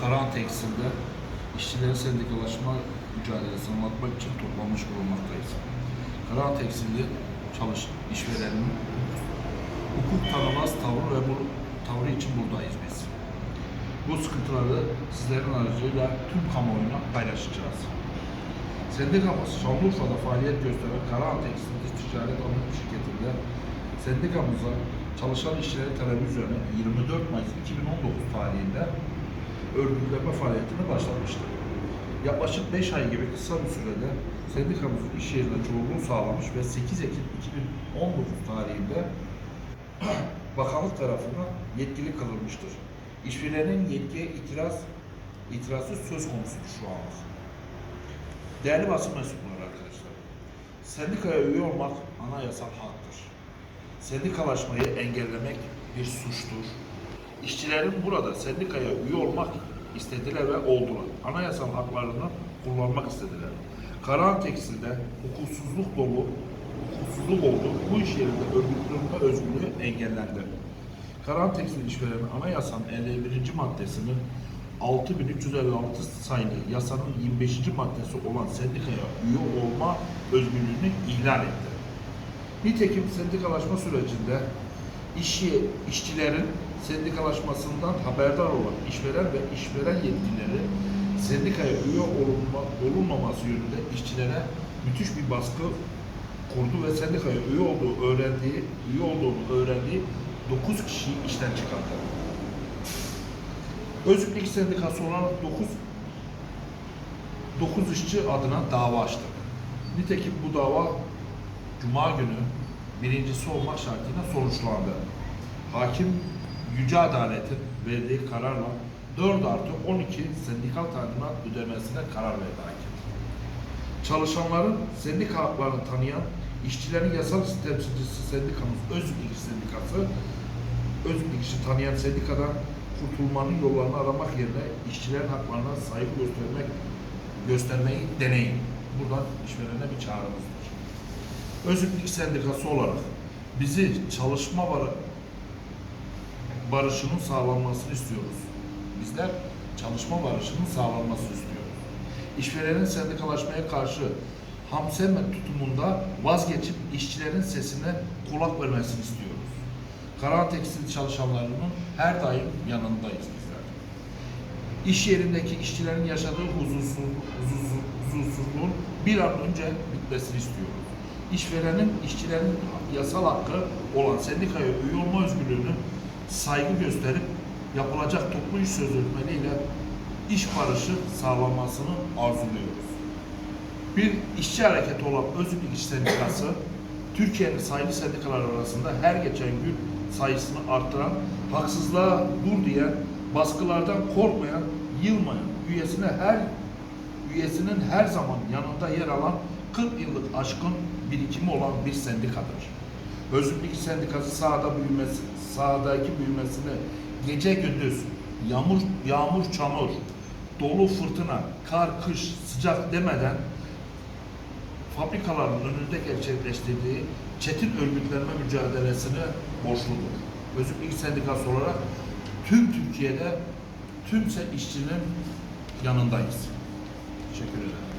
Karahan Tekstil'de işçilerin sendikalaşma mücadelesini anlatmak için toplanmış bulunmaktayız. Karahan Tekstil'de çalış işvereninin hukuk tanımaz tavrı ve bu tavrı için buradayız biz. Bu sıkıntıları sizlerin aracılığıyla tüm kamuoyuna paylaşacağız. Sendikamız Şanlıurfa'da faaliyet gösteren Karahan Tekstil Ticaret Anonim Şirketi'nde sendikamıza çalışan işçilerin talebi üzerine 24 Mayıs 2019 tarihinde örgütleme faaliyetini başlatmıştır. Yaklaşık 5 ay gibi kısa bir sürede sendikamızın iş yerine çoğunluğu sağlamış ve 8 Ekim 2019 tarihinde bakanlık tarafından yetkili kılınmıştır. İşverenin yetkiye itiraz itirazı söz konusudur şu an. Değerli basın mensupları arkadaşlar, sendikaya üye olmak anayasal haktır. Sendikalaşmayı engellemek. İşçilerin burada sendikaya üye olmak istediler ve oldular. Anayasal haklarını kullanmak istediler. Karahan Tekstil'de hukuksuzluk dolu, hukuksuzluk oldu. Bu iş yerinde örgütlenme özgürlüğü engellendi. Karahan Tekstil İşvereni Anayasanın 51. maddesinin 6356 sayılı yasanın 25. maddesi olan sendikaya üye olma özgürlüğünü ihlal etti. Nitekim sendikalaşma sürecinde işçi, işçilerin sendikalaşmasından haberdar olan işveren ve işveren yetkilileri sendikaya üye olunma, olunmaması yönünde işçilere müthiş bir baskı kurdu ve sendikaya üye olduğu öğrendiği, üye olduğunu öğrendiği 9 kişiyi işten çıkardı. Özgürlük Sendikası olarak 9 9 işçi adına dava açtık. Nitekim bu dava Cuma günü birincisi olmak şartıyla sonuçlandı. Hakim Yüce Adalet'in verdiği kararla 4 artı 12 sendikal tazminat ödemesine karar verdi hakim. Çalışanların sendika haklarını tanıyan işçilerin yasal temsilcisi sendikamız Özgürlük Sendikası Özgürlük tanıyan sendikadan kurtulmanın yollarını aramak yerine işçilerin haklarına saygı göstermek göstermeyi deneyin. Buradan işverene bir çağrımızdır. Özgürlük Sendikası olarak bizi çalışma barışının sağlanmasını istiyoruz. Bizler çalışma barışının sağlanmasını istiyoruz. İşverenin sendikalaşmaya karşı hamsemen tutumunda vazgeçip işçilerin sesine kulak vermesini istiyoruz. Karahan Tekstil çalışanlarının her daim yanındayız bizler. İş yerindeki işçilerin yaşadığı huzursuz, huzursuzluğun bir an önce bitmesini istiyoruz. İşverenin, işçilerin yasal hakkı olan sendikaya üye olma özgürlüğünü saygı gösterip yapılacak toplu iş sözleşmeleriyle iş barışı sağlanmasını arzuluyoruz. Bir işçi hareketi olan Özgürlük İş Sendikası, Türkiye'nin sayılı sendikalar arasında her geçen gün sayısını arttıran, haksızlığa dur diyen, baskılardan korkmayan, yılmayan, üyesine her üyesinin her zaman yanında yer alan 40 yıllık aşkın birikimi olan bir sendikadır. Özgürlük Sendikası sahada büyümesi, sahadaki büyümesini gece gündüz yağmur, yağmur çamur, dolu fırtına, kar, kış, sıcak demeden fabrikaların önünde gerçekleştirdiği çetin örgütlenme mücadelesine borçludur. Özgürlük Sendikası olarak tüm Türkiye'de tüm işçinin yanındayız. Teşekkür ederim.